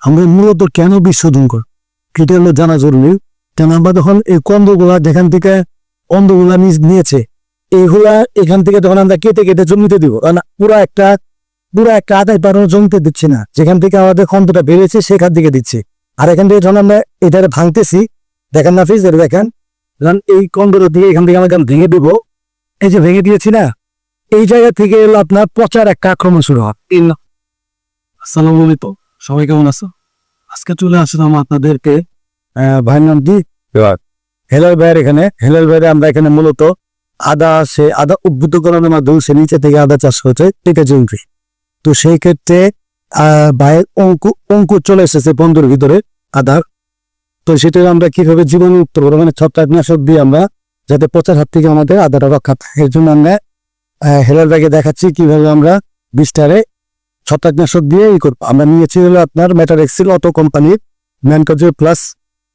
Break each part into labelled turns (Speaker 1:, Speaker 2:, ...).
Speaker 1: আমরা মূলত কেন বিশোধন করি? এটা হলো জানা জরুরি। কেন আমরা যখন এই কন্দগুলা যেখান থেকে নিজ- নিয়েছে, এইগুলা এখান থেকে যখন আমরা কেটে কেটে জমিতে দিব। কারণ পুরো একটা পুরো একটা আদায় পারানো জমিতে দিচ্ছি না। যেখান থেকে আমাদের খন্দটা বেড়েছে সেখান থেকে দিচ্ছি। আর এখান থেকে যখন আমরা এটারে ভাঙতেছি, দেখেন না ফিজ দেখেন যখন এই কন্দটা দিয়ে এখান থেকে আমরা ভেঙে দিব। এই যে ভেঙে দিয়েছি না, এই জায়গা থেকে এলো আপনার পচার একটা আক্রমণ শুরু হয়।
Speaker 2: আসসালামু আলাইকুম। সবাই কেমন আছো? আজকে চলে আসলাম আপনাদেরকে
Speaker 1: ভাইয়ের নাম কি হেলাল ভাইয়ের এখানে। হেলাল ভাইয়ের আমরা এখানে মূলত আদা সে আদা উদ্বুদ্ধকরণের মাধ্যমে সে নিচে থেকে আদা চাষ হচ্ছে টিকা জমি তো সেই ক্ষেত্রে আহ ভাইয়ের অঙ্কু অঙ্কু চলে এসেছে বন্ধুর ভিতরে আদার। তো সেটা আমরা কীভাবে জীবাণু মুক্ত করব? মানে ছত্রাকনাশক দিয়ে আমরা যাতে পচার হাত থেকে আমাদের আদাটা রক্ষা পায়। এর জন্য আমরা হেলাল ভাইকে দেখাচ্ছি কীভাবে আমরা বিস্তারে ছত্রাকনাশক দিয়ে ই করব। আমরা নিয়েছি হলো আপনার ম্যাটারেক্সিল অটো কোম্পানির ম্যানকোজিও প্লাস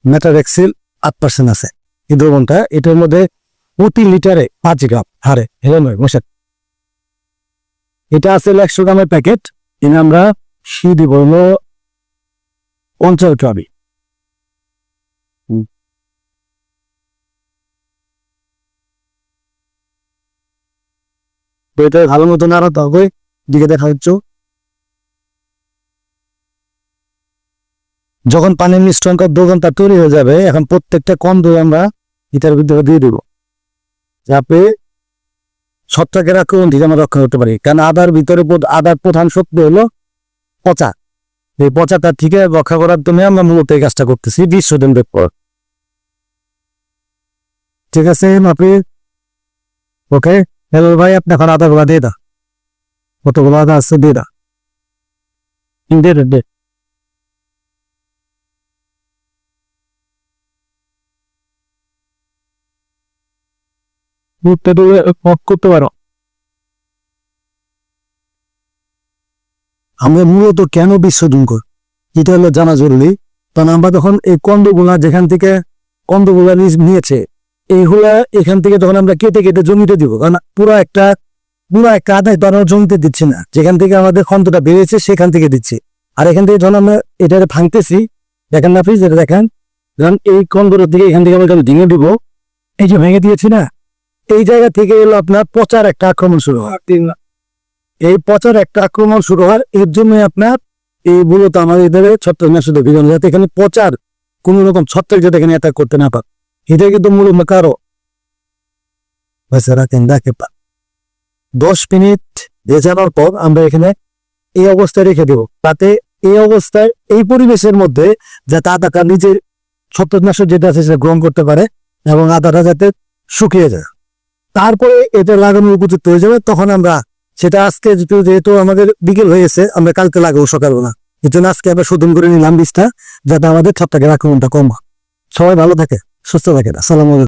Speaker 1: মেটারেক্সিল আট পার্সেন্ট আছে। এই দ্রবণটা এটার মধ্যে প্রতি লিটারে পাঁচ গ্রাম হারে। হেলে নয় মশাক এটা আছে একশো গ্রামের প্যাকেট। এনে আমরা সি দিব হলো পঞ্চাশ গ্রামই। এটা ভালো মতো নাড়াতে হবে দিকে দেখা হচ্ছে যখন পানির মিশ্রণটা দু ঘণ্টা তৈরি হয়ে যাবে এখন প্রত্যেকটা কম দই আমরা ইটার ভিতরে দিয়ে দিব। যাতে ছত্রাকের আক্রমণ থেকে আমরা রক্ষা করতে পারি। কারণ আদার ভিতরে আদার প্রধান শক্তি হলো পচা। এই পচাটা থেকে রক্ষা করার জন্য আমরা মূলত এই কাজটা করতেছি বিশ দিন পর ঠিক আছে আপনি ওকে হ্যালো ভাই আপনি এখন আদা গুলা দিয়ে দা কতগুলো আদা আছে দিয়ে দা দে দে,
Speaker 2: দৌড়ে পক করতে পারো।
Speaker 1: আমরা মূলত কেন বিশোধন করি? এটা হলো জানা জরুরি। কারণ আমরা যখন এই কন্দগুলা যেখান থেকে কন্দগুলা নিয়েছে, এইগুলা এখান থেকে যখন আমরা কেটে কেটে জমিতে দিব, কারণ পুরো একটা পুরো একটা আদায় তো জমিতে দিচ্ছি না। যেখান থেকে আমাদের খন্দটা বেড়েছে সেখান থেকে দিচ্ছি। আর এখান থেকে যখন আমরা এটা ভাঙতেছি, দেখেন না ফ্রিজ এটা দেখেন। এই কন্দটার দিকে এখান থেকে আমরা যখন ভেঙে দিব, এই যে ভেঙে দিয়েছি না এই জায়গা থেকে এলো আপনার পচার একটা আক্রমণ শুরু হয় এই পচার একটা আক্রমণ শুরু হয় এর জন্য আপনার এই মূলত আমাদের এদের ছত্রাকনাশক বিধান যাতে এখানে পচার কোন রকম ছত্রাক যাতে এখানে অ্যাটাক করতে না পারে। এটা কিন্তু মূলত কারও? পা। দশ মিনিট ভেজানোর পর আমরা এখানে এই অবস্থায় রেখে দেব। তাতে এই অবস্থায় এই পরিবেশের মধ্যে যাতে আদাটা নিজের ছত্রাকনাশক যেটা আছে সেটা গ্রহণ করতে পারে এবং আদাটা যাতে শুকিয়ে যায়। তারপরে এটা লাগানোর উপযুক্ত হয়ে যাবে, তখন আমরা সেটা আজকে যেহেতু আমাদের বিকেল হয়ে গেছে, আমরা কালকে লাগাবো সকালবেলা। এর জন্য আজকে আমরা শোধন করে নিলাম বীজটা, যাতে আমাদের ছত্রাকের আক্রমণটা কম সবাই ভালো থাকে, সুস্থ থাকে আসসালামু